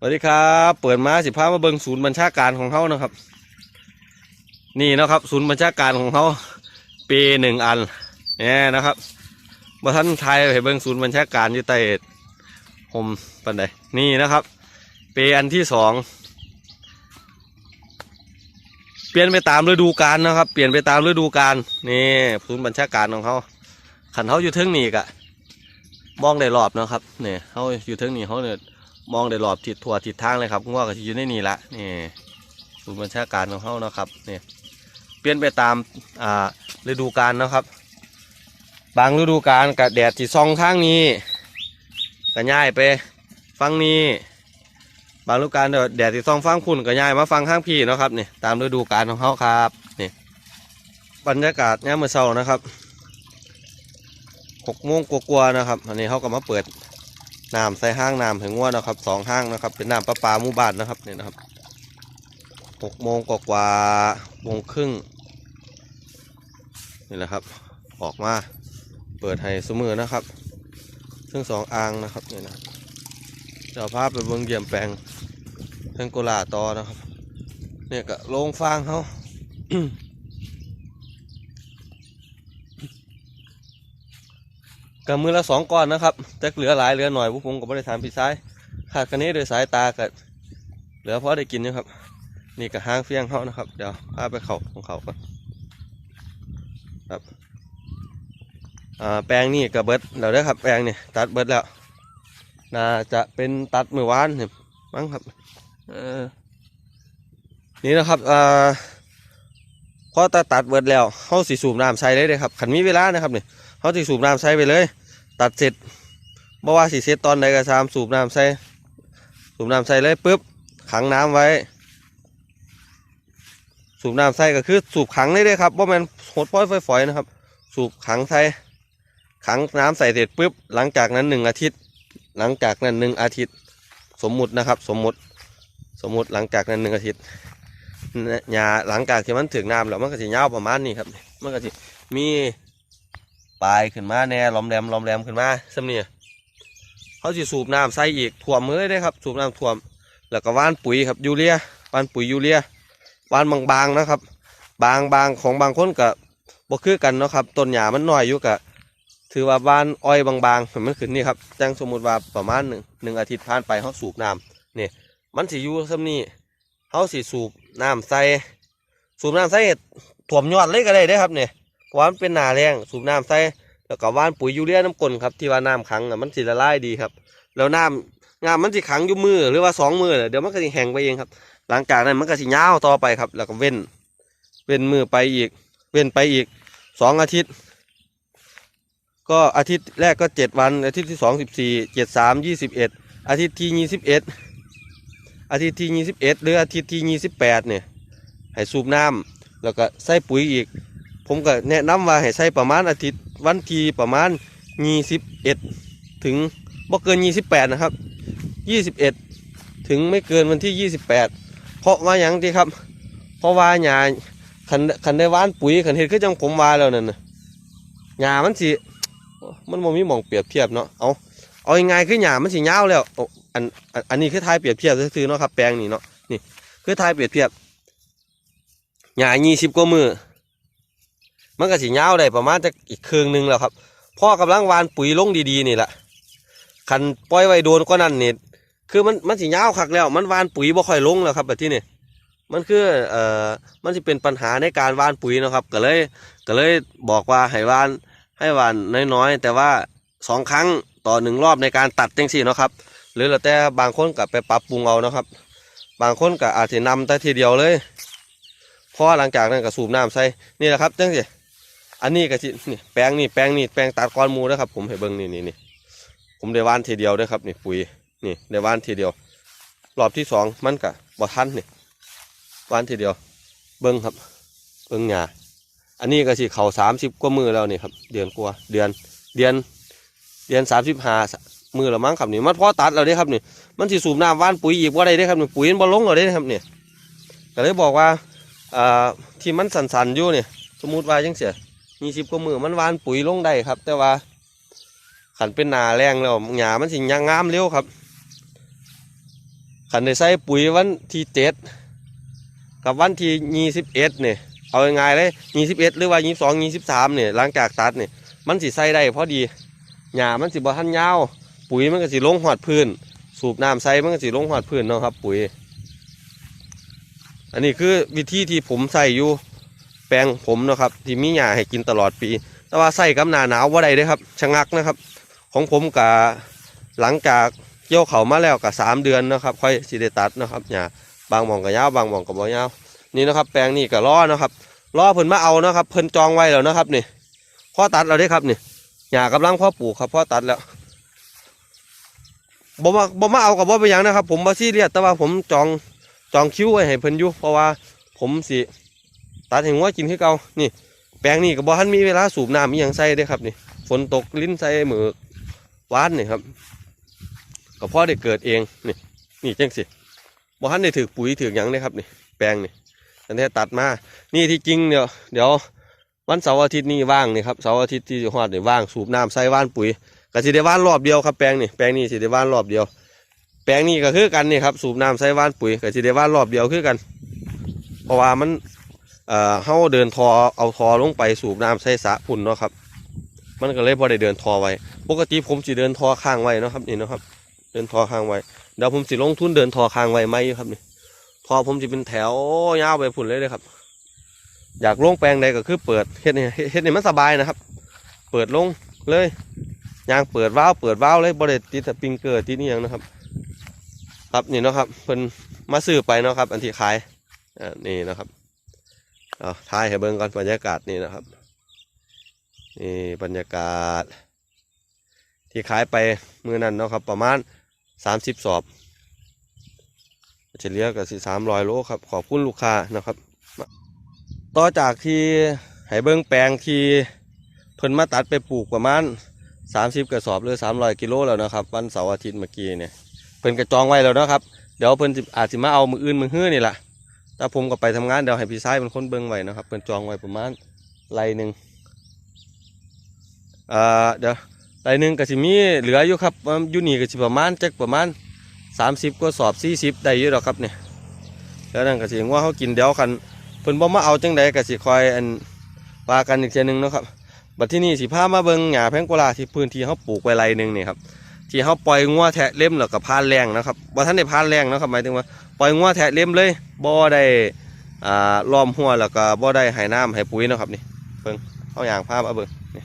สวัสดีครับ เปิดมาสิพามาเบิงศูนย์บัญชาการของเขานะครับ นี่นะครับ ศูนย์บัญชาการของเขาปีหนึ่งอันเนี่ยนะครับมาท่านไทยให้เบิงศูนย์บัญชาการอยู่ใต้ผมปันใดนี่นะครับปีอันที่สองเปลี่ยนไปตามฤดูกาลนะครับ เปลี่ยนไปตามฤดูกาลนี่ศูนย์บัญชาการของเขาขันเขาอยู่เทิงนี่กะมองได้รอบนะครับเนี่ยเขาอยู่เทิงนี่เขาเนี่ย มองได้รอบทิศทั่วทิศทางเลยครับง้อก็อยู่ในนี่ละนี่ศูนย์บัญชาการของเขาเนาะครับนี่เปลี่ยนไปตามอ่าฤดูกาลนะครับ บางฤดูกาลกับแดดที่ส่องข้างนี้ก็ย้ายไปฟังนี้ บางฤดูกาลแดดที่ส่องฟังคุณก็ย้ายมาฟังข้างพี่นะครับนี่ตามฤดูกาลของเขาครับนี่บรรยากาศยามมื้อเช้านะครับหกโมงกว่าๆนะครับอันนี้เขาก็มาเปิด น้ำใส่ห้างน้ำถึงว่านะครับสองห้างนะครับ เป็นน้ำประปาหมู่บ้านนะครับนี่นะครับหกโมงกว่าๆโมงครึ่งนี่แหละครับ ออกมาเปิดให้สมือนะครับ ซึ่งสองอ่างนะครับนี่นะเจ้าภาพไปเบิ่งเยี่ยมแปลงเพิ่งกุลาต่อนะครับ เนี่ยก็โลงฟางเขา กับมือละสองก้อนนะครับจะเหลือหลายเหลือหน่อยวกผมก็บริฐานพี่ซ้ายขาดกันนี้โดยสายตาก็เหลือเพอได้กินนะครับ นี่กับห้างเฟี้ยงเขานะครับ เดี๋ยวพาไปเขาของเขาก่อนครับแปลงนี่กับเบิดเดี๋ยวได้ครับแปลงนี่ตัดเบิร์ดแล้วน่าจะเป็นตัดมือวานเนี่ยมั้งครับนี่นะครับอ่าพอตัดตัดเบิร์ดแล้วเข้าสีสูบน้ำใส่เลยเลยครับขันมีเวลานะครับเนี่ย เขาสิสูบน้ำใส่ไปเลย ตัดเสร็จบ่ว่าสิเสร็จตอนใดก็ตามสูบน้ำใส่สูบน้ำใส่เลยปุ๊บขังน้ำไว้ สูบน้ำใส่ก็คือสูบขังเลยเด้ครับบ่แม่นหดพ้อยฝอยๆนะครับ สูบขังใส่ขังน้ำใส่เสร็จปุ๊บหลังจากนั้นหนึ่งอาทิตย์ หลังจากนั้นหนึ่งอาทิตย์ สมมุตินะครับ สมมุติสมมุติหลังจากนั้นหนึ่งอาทิตย์หญ้าหลังจากที่มันถึงน้ำแล้วมันก็สิยาวประมาณนี้ครับ มันก็สิมี ปลายขึ้นมาแน่ล้อมแหลมล้อมแหลมขึ้นมาสำเนียเขาสิสูบน้ำใส่อีกท่วมมือได้ครับ สูบน้ำท่วม แล้วก็ว่านปุ๋ยครับยูเรียว่านปุ๋ยยูเรียว่านบางๆนะครับ บางบางของบางคนกับบ่คือกันเนาะครับต้นหญ้ามันน้อยอยู่กะถือว่าว่านอ้อยบางๆมันขึ้นนี่ครับแจ้งสมมติว่าประมาณหนึ่งหนึ่งอาทิตย์ผ่านไปเขาสูบน้ำนี่มันสิอยู่สำนี้เขาสิสูบน้ำใส่สูบน้ำใส่ถ่วมยอดเลยก็ได้เด้ครับเนี่ย ว่ามันเป็นหนาแรงสูบน้ำใส่แล้วก็ว่านปุ๋ยยูเรียน้ำกลนครับที่ว่าน้ำขังน่ะมันสิละลายดีครับ แล้วน้ำน้ำมันสิขังอยู่มือหรือว่าสองมือเดี๋ยวมันก็สิแห้งไปเองครับ หลังจากนั้นมันก็สิยาวต่อไปครับ แล้วก็เว้น เว้นมือไปอีก เว้นไปอีกสองอาทิตย์ ก็อาทิตย์แรกก็เจ็ดวัน อาทิตย์ที่สองสิบสี่เจ็ดสามยี่สิบเอ็ดอาทิตย์ที่ยี่สิบเอ็ดอาทิตย์ที่ยี่สิบเอ็ดหรืออาทิตย์ที่ยี่สิบแปดเนี่ยให้สูบน้ำแล้วก็ใส่ปุ๋ยอีก ผมก็แนะนำว่าให้ใส่ประมาณอาทิตย์วันที่ประมาณยี่สิบเอ็ดถึงบ่เกินยี่สิบแปดนะครับยี่สิบเอ็ดถึงไม่เกินวันที่ยี่สิบแปดเพราะว่าอย่างที่ครับ เพราะว่าหญ้าคันคันได้ว่านปุ๋ยคันเห็ดคือจังผมว่าแล้วนั่นน่ะหญ้ามันสิมันบ่มีหม่องเปรียบเทียบเนาะเอาเอายังไงายๆคือหญ้ามันสิยาวแล้วอันอันนี้คือทายเปรียบเทียบซื่อๆเนาะครับแปลงนี่เนาะนี่คือทายเปรียบเทียบหญ้ายี่สิบกว่ามือ มันก็สิยาได้ประมาณจะอีกครึ่งหนึ่งแล้วครับพ่อกำลังวานปุ๋ยลงดีๆนี่แหละคันปล่อยไว้โดนก็นั่นนี่คือมันมันสิยาวคักแล้ว มันวานปุ๋ยบ่ค่อยลงแล้วครับแบบที่นี่มันคือเอ่อมันสิเป็นปัญหาในการวานปุ๋ยนะครับ ก็เลยก็เลยบอกว่าให้วานให้วานน้อยๆ แต่ว่าสองครั้งต่อหนึ่งรอบในการตัดจังสี่นะครับ หรือแล้วแต่บางคนก็ไปปรับปรุงเอานะครับ บางคนก็อาจจะนำแต่ทีเดียวเลยพอหลังจากนั้นก็สูบน้ำใส่นี่แหละครับจังสิ อันนี้ก็สินี่แปลงนี่แปลงนี่แปลงตัดก้อนมูนะครับผมให้เบิ้งนี่นี่นี่ผมได้ว่านทีเดียวเด้วยครับนี่ปุ๋ยนี่ได้ว่านทีเดียว รอบที่สองมันก็บ่ทันนี่ว่านทีเดียว เบิ้งครับ เบิ้งหญ้าอันนี้ก็สิเขาสามสิบกว่ามือแล้วนี่ครับ เดือนกว่าเดือนเดือนเดือนสามสิบห้ามือละมั้งครับนี่มันพอตัดแล้วเด้ครับนี่มันสิสูบน้ำว่านปุ๋ยอีกว่าได้เด้ครับนี่ปุ๋ยมันบ่ลงแล้วเด้ครับนี่ก็เลยบอกว่าอ่าที่มันสันๆอยู่เนี่ยสมมุติว่าจังเสีย ยี่สิบกว่ามือมันวานปุ๋ยลงได้ครับ แต่ว่าขันเป็นหนาแรงแล้วหญ้ามันสิยังงามเร็วครับขันได้ใส่ปุ๋ยวันที่เจ็ดกับวันที่ยี่สิบเอ็ดเนี่ยเอาง่ายๆเลยยี่สิบเอ็ดหรือว่ายี่สิบสองยี่สิบสามเนี่ยหลังจากตัดเนี่ยมันสิใส่ได้พอดีหญ้ามันสิบ่ทันยาวปุ๋ยมันก็สิลงหอดพื้น สูบน้ำใส่มันก็สิลงหอดพื้นเนาะครับ ปุ๋ย อันนี้คือวิธีที่ผมใส่อยู่ แปลงผมนะครับที่มีหญ้าให้กินตลอดปี แต่ว่าใส่กับหน้าหนาวว่าได้เด้ครับชะงักนะครับ ของผมกะหลังจากเกี่ยวเขามาแล้วกะสามเดือนนะครับ ค่อยสิได้ตัดนะครับหญ้าบางหมองกะยาวบางหมองกะบ่ยาวนี่นะครับ แปลงนี่กะล้อนะครับล้อเพิ่นมาเอานะครับ เพิ่นจองไว้แล้วนะครับนี่พ่อตัดเราได้ครับนี่หญ้ากำลังพ่อปลูกครับพ่อตัดแล้วบ่มาบ่มาเอากับบ่ไปยังนะครับ ผมบ่ซีเรียสแต่ว่าผมจองจองคิวไว้ให้เพิ่นอยู่เพราะว่าผมสิ ตัดให้งัวกินคือเก่านี่ แปลงนี่ก็บ่ทันมีเวลาสูบน้ำอีหยังใส่เด้ครับนี่ฝนตกลิ้นใส่มือวานนี่ครับก็พอได้เกิดเองนี่นี่จังสิบ่ทันได้ถือปุ๋ยถือหยังเลยครับนี่แปลงนี่อันนี้ตัดมา นี่ที่จริงเดี๋ยวเดี๋ยววันเสาร์อาทิตย์นี่ว่างนี่ครับเสาร์อาทิตย์ที่ฮอดนี่ว่างสูบน้ำใส่ว่านปุ๋ยก็สิได้ว่านรอบเดียวครับแปลงนี่แปลงนี่สิได้ว่านรอบเดียว แปลงนี่ก็คือกันนี่ครับสูบน้ำใส่ว่านปุ๋ยก็สิได้ว่านรอบเดียวคือกัน เพราะว่ามัน เอ่อเฮาเดินทอเอาทอลงไปสูบน้ำใส่สะพุ่นเนาะครับ มันก็เลยพอได้เดินทอไว้ ปกติผมสิเดินทอข้างไว้เนาะครับนี่เนาะครับ เดินทอข้างไว้เดี๋ยวผมสิลงทุนเดินทอข้างไว้ไหมครับนี่ทอผมจะเป็นแถวยาวไปพุ่นเลยเลยครับ อยากลงแปลงใดก็คือเปิดเฮ็ดนี่เฮ็ดนี่มันสบายนะครับ เปิดลงเลยยางเปิดวาวเปิดวาวเลยบ่ได้ติดสปริงเกอร์ติดนี่ยังนะครับ ครับนี่เนาะครับเพิ่นมาซื้อไปเนาะครับ อันที่ขายอ่านี่นะครับ เอาถ่ายให้เบิ่งก่อนบรรยากาศนี่นะครับ นี่บรรยากาศ ที่ขายไปมือนั้นเนาะครับ ประมาณสามสิบสอบเฉลี่ยก็สิสามร้อยโลครับ ขอบคุณลูกค้านะครับ ต่อจากที่ให้เบิ่งแปลงที่เพิ่นมาตัดไปปลูกประมาณสามสิบกระสอบหรือสามร้อยกิโลแล้วนะครับ วันเสาร์อาทิตย์เมื่อกี้เนี่ยเพิ่นกระจองไว้แล้วนะครับ เดี๋ยวเพิ่นอาจสิมาเอามืออื่นมือฮื้อนี่แหละ ถ้าผมก็ไปทำงานเดี๋ยวให้พี่ชายเป็นคนเบิ่งไว้นะครับเป็นจองไว้ประมาณไรหนึ่งอ่าเดี๋ยวไรหนึ่งก็สิมีเหลืออยู่ครับยูนี่ก็สิประมาณจักประมาณสามสิบก็สอบสี่สิบได้อยู่หรอกครับเนี่ยแล้วนั่นก็สิว่าเขากินเดี๋ยวคันเพิ่นบ่มาเอาจังใดก็สิคอยอันว่ากันอีกเทีนึงเนาะครับบัดที่นี่สิพามาเบิ่งหญ้าแพงโกลาที่พื้นที่เขาปลูกไว้ไรหนึ่งนี่ครับที่เขาปล่อยงัวแทะเล่มแล้วก็พานแรงนะครับบ่ทันได้พานแรงนะครับหมายถึงว่าปล่อยงัวแทะเล็มเลย บ่ได้อ่าล้อมหัวแล้วก็บ่ได้ให้น้ำให้ปุ๋ยนะครับนี่เบิ่งเอาอย่างภาพเอาเบิ่งนี่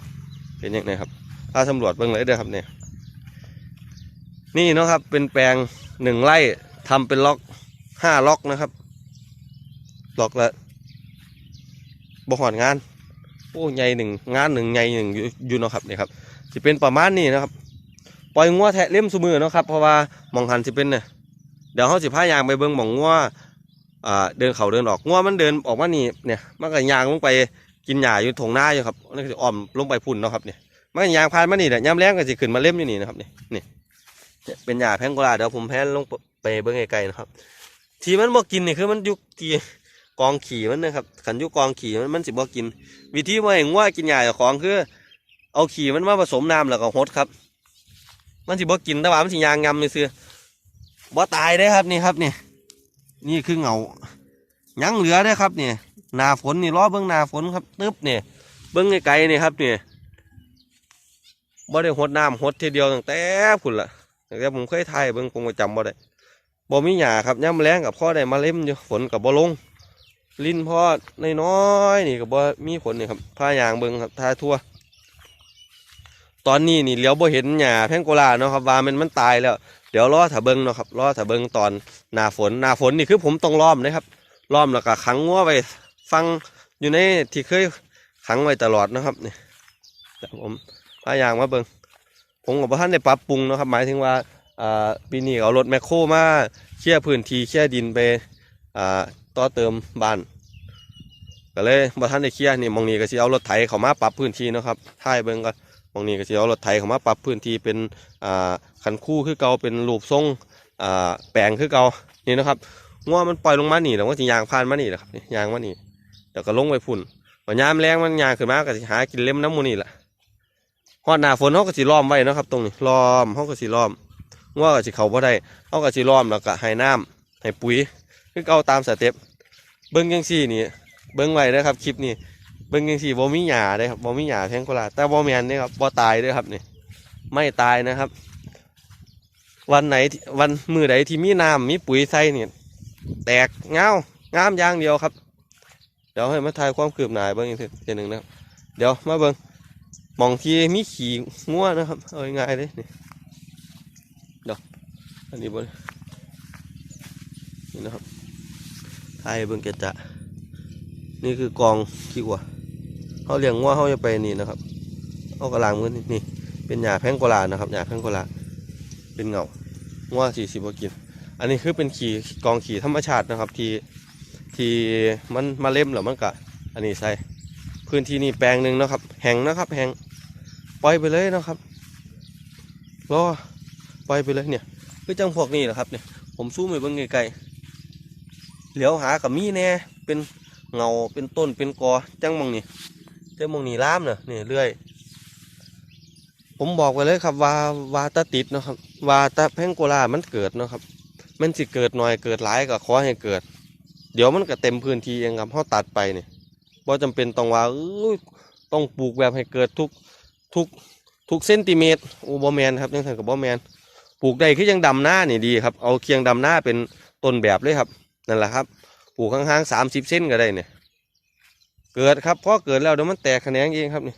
เป็นอยังไงครับพาสำรวจเบิ่งเลยเด้อครับเนี่ยนี่นะครับเป็นแปลงหนึ่งไร่ทำเป็นล็อกห้าล็อกนะครับ ล็อกละบ่หอดงานโอ้ใหญ่หนึ่งงานหนึ่งใหญ่หนึ่งอยู่นะครับนี่ครับสิเป็นประมาณนี้นะครับ ปล่อยงัวแทะเล็มซุมือนะครับเพราะว่ามองหันสิเป็นเนี่ยเดี๋ยวเขาสิพายางไปเบิ่งมองงัว อ่าเดินเขาเดินออกงัวมันเดินออกมานี่เนี่ยมันก็ยางลงไปกินหญ้าอยู่ถงหน้าอยู่ครับนั่นคืออ้อมลงไปพุ่นเนาะครับเนี่ยมันก็ยางพานมานี่แหละยามแรงก็สิขึ้นมาเล่มอยู่นี่นะครับนี่นี่เนี่เป็นหญ้าแพงโกลาเดี๋ยวผมแพนลงไปเบิ่งไกลๆนะครับ ที่มันบ่กินนี่คือมันยุกทีกองขี่มันนะครับขันยุกองขี่มันมันสิบ่กิน วิธีว่าให้งัวกินหญ้าของคือ เอาขี่มันมาผสมน้ำแล้วก็หดครับ มันสิบ่กินแต่ว่ามันสิยางงำซื่อบ่ตายได้ครับนี่ครับนี่ นี่คือเหงายังเหลือได้ครับเนี่หนาฝนนี่รอเบิ้องนาฝนครับตึ๊บเนี่ยเบิ้องไกลๆนี่ครับเนี่ยบ่ได้หดน้ำหดทีเดียวตั้งแต่พุ่นละตั้งแต่ผมเคยถ่ายเบิ้องผมก็จำบ่ได้บ่มีหญ้าครับย่ำแรงกับพ่อได้มาเล่มอยู่ฝนกับบ่ลง ลิ้นพ่อน้อยๆนี่กับบ่มีฝนนี่ครับผ้ายางเบิ้องครับทาทั่ว ตอนนี้นี่เหลียวบ่เห็นหญ้าแพงโกลาเนาะครับว่ามันมันตายแล้ว เดี๋ยวรอถ้าเบิ้งเนาะครับรอถ้าเบิ้งตอนหน้าฝนหน้าฝนนี่คือผมต้องล้อมนะครับล้อมแล้วก็ขังงัวไว้ฟังอยู่ในที่เคยขังไว้ตลอดนะครับนี่ผมพายางมาเบิ้งผมกับท่านได้ปรับปรุงนะครับ หมายถึงว่าปีนี้เอารถแมคโครมาเคลียร์พื้นที่เคลียร์ดินไปต่อเติมบ้านก็เลยบ่ท่านได้เคลียร์นี่มองนี้ก็สิเอารถไถเข้ามาปรับพื้นที่นะครับท้ายเบิ้งก็มองนี้ก็สิเอารถไถเข้ามาปรับพื้นที่เป็นอ่า ขันคู่คือเก่าเป็นรูปทรงอ่าแปลงคือเก่านี่นะครับงัวมันปล่อยลงมาหนีแล้วก็สิยางผ่านมาหนี่แหละครับยางมาหนีเดี๋ยวก็ลงไปพุ่นวันยามแรงมันยางขึ้นมาก็สิหากินเล็มน้ำมูนี่แหละฮอดหนาฝนเขาก็สิล้อมไว้นะครับ ตรงนี้ล้อมเขาก็สิล้อมงัวก็สิเขาบ่ได้เฮาก็สิล้อมแล้วก็ให้น้ำให้ปุ๋ยคือเก่าตามสเต็ปเบิ่งจังซี่นี่เบิ่งไว้เด้อครับคลิปนี้เบิ่งจังซี่บ่มีหญ้าเด้ครับบ่มีหญ้าแพงโกลาแต่บ่แมนเด้ครับบ่ตายด้อครับนี่ไม่ตายนะครับ วันไหนวันมือใดที่มีน้ำมีปุ๋ยใส่เนี่ยแตกเงางามอย่างเดียวครับ เดี๋ยวให้มาทายความคืบหน้าเบิ้งอีกทีหนึ่งนะครับเดี๋ยวมาเบิ้งมองที่มีขี่งัวนะครับเอาง่ายเลยนี่เดี๋ยวอันนี้บนนี่นะครับทายเบิ้งเกจะนี่คือกองขี้วัวเขาเลี้ยงงัวเขาจะไปนี่นะครับเอากระลางมือนี่นี่เป็นหญ้าแพงโกลานะครับหญ้าแพงโกลา เป็นเงางัวสี่สิบกิน อันนี้คือเป็นขี่กองขี่ธรรมชาตินะครับ ที่ที่มันมาเล่มแล้วมันก็อันนี้ใส่พื้นที่นี่แปลงหนึ่งนะครับ แห้งนะครับ แห้งปล่อยไปเลยนะครับรอปล่อยไปเลยเนี่ยคือจังพวกนี้แหละครับเนี่ยผมสู้ไปเบิ่งไกลๆเหลียวหากับมีแน่เป็นเงาเป็นต้นเป็นกอจังมองนี่จังมองนี่ล้ามเนาะนี่เรื่อย ผมบอกไปเลยครับว่าวาตาติดเนาะครับวาตาแพงโกลามันเกิดเนาะครับ มันสิเกิดหน่อยเกิดหลายก็ขอให้เกิด เดี๋ยวมันก็เต็มพื้นที่เองครับเขาตัดไปเนี่ยบ่จำเป็นต้องว่าต้องปลูกแบบให้เกิดทุกทุกทุกเซนติเมตรโอ้บ่แมนครับยังไงกับบ่แมนปลูกได้คือยังดำหน้านี่ดีครับเอาเคียงดำหน้าเป็นต้นแบบเลยครับนั่นแหละครับปลูกข้างๆสามสิบเซนก็ได้เนี่ย เกิดครับพอเกิดแล้วเดี๋ยวมันแตกแขนงเองครับนี่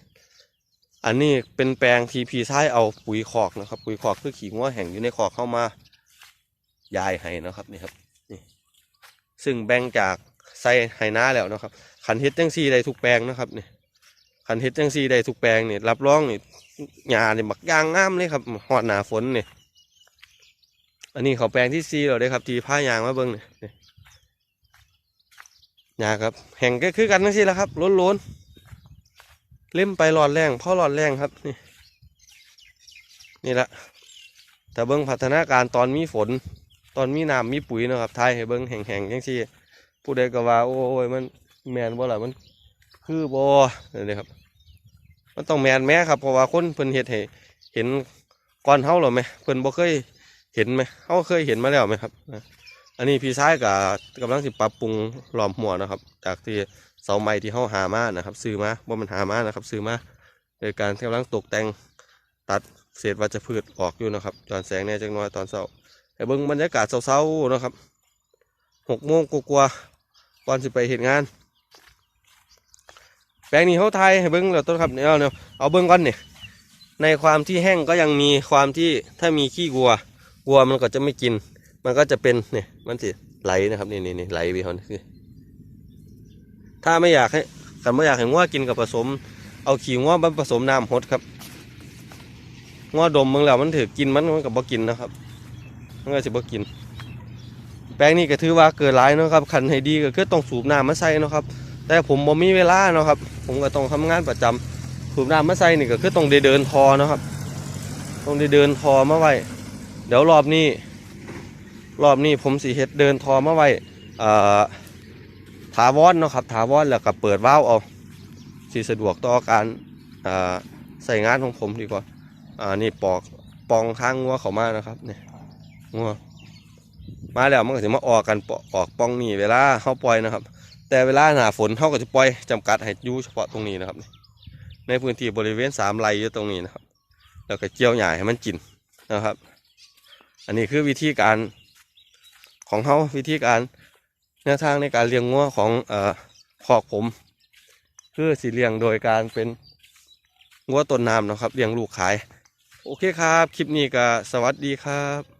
อันนี้เป็นแปลงทีพีใช้เอาปุ๋ยคอกนะครับ ปุ๋ยคอกคือขี้งัวแห่งอยู่ในคอกเข้ามายายให้นะครับนี่ครับนี่ซึ่งแบ่งจากใส่ไห้นาแล้วนะครับขันเฮ็ดจังซีได้ทุกแปลงนะครับนี่ขันเฮ็ดจังซีได้ทุกแปลงนี่รับรองนี่หญ้านี่บักยางงามเลยครับหอดหนาฝนนี่อันนี้เขาแปลงที่ซีเราได้ครับ ทีผ้ายางมาเบิ้งนี่นี่หญ้าครับแห่งก็คือกันทั้งซีแหล้วครับล้นๆ เล่มไปหลอดแรงพ่อหลอดแรงครับ นี่นี่แหละแต่เบิ้งพัฒนาการตอนมีฝน ตอนมีน้ำมีปุ๋ยนะครับทายให้เบิ้งแห้งๆจังซี่ผู้ใดก็ว่า โอ้ยมันแมนบ่ล่ะมัน คือบ่นี่ครับ มันต้องแมนแม้ครับเพราะว่าคนเพิ่นเฮ็ดให้เห็นก่อนเฮาหรอไหมเพิ่นบ่เคยเห็นไหมเฮาเคยเห็นมาแล้วไหมครับอันนี้พี่ชายก็กำลังสิปรับปรุงหลอมหัวนะครับ จากที่ เสาไม้ที่เขาหามานะครับซื้อมาว่ามันหามานะครับซื้อมาโดยการกำลังตกแต่งตัดเศษวัชพืชออกอยู่นะครับจอนแสงแหน่จังน้อยตอนเช้าแต่เบิ่งบรรยากาศเช้าๆนะครับหกโมงกว่าๆก่อนสิไปเห็นงาน แปลงนี้เขาไทยให้เบิ้งแล้วต้นครับเนี่ยเอาเนี่ยเอาเบิ้งก่อนเนี่ยในความที่แห้งก็ยังมีความที่ถ้ามีขี้วัววัวมันก็จะไม่กิน มันก็จะเป็นเนี่ยมันสิไหลนะครับนี่นี่นี่ไหลไปเขาคือ ถ้าไม่อยากให้กันไม่อยากให้งัวกินกับผสม เอาขี้งัวมาผสมน้ำหดครับงัวดมเมึงแล้วมันถือกินมันมันกับบ่กินนะครับมันก็สิบ่กิน แปลงนี้ก็ถือว่าเกิดหลายนะครับขันให้ดีก็คือต้องสูบน้ำมาใส่นะครับ แต่ผมบ่มีเวลาเนาะครับ ผมก็ต้องทำงานประจำสูบน้ำมาใส่นี่ก็คือต้องได้เดินทอเนาะครับ ต้องได้เดินทอมาไว้เดี๋ยวรอบนี้ รอบนี้ผมสิเฮ็ดเดินทอมาไว้อ่อ ถาวรเนาะครับถาวรแล้วก็เปิดวาวเอาสิสะดวกต่อการาใส่งานของผมดีกว่าอ่านี่ปอกปองข้างงัวเขามานะครับเนี่ยงัวมาแล้วมันก็จะมาออกกันปอออกปองนี่เวลาเขาปล่อยนะครับ แต่เวลาหนาฝนเขาก็จะปล่อยจำกัดให้ยู่เฉพาะตรงนี้นะครับ ในพื้นที่บริเวณสามไร่อยู่ตรงนี้นะครับ แล้วก็เจียวใหญ้าให้มันกินนะครับ อันนี้คือวิธีการของเขาวิธีการ แนวทางในการเลี้ยงงัวของเอ่อพอกผม คือสีเลี้ยงโดยการเป็นงัวต้นน้ำนะครับเลี้ยงลูกขาย โอเคครับ คลิปนี้ก็สวัสดีครับ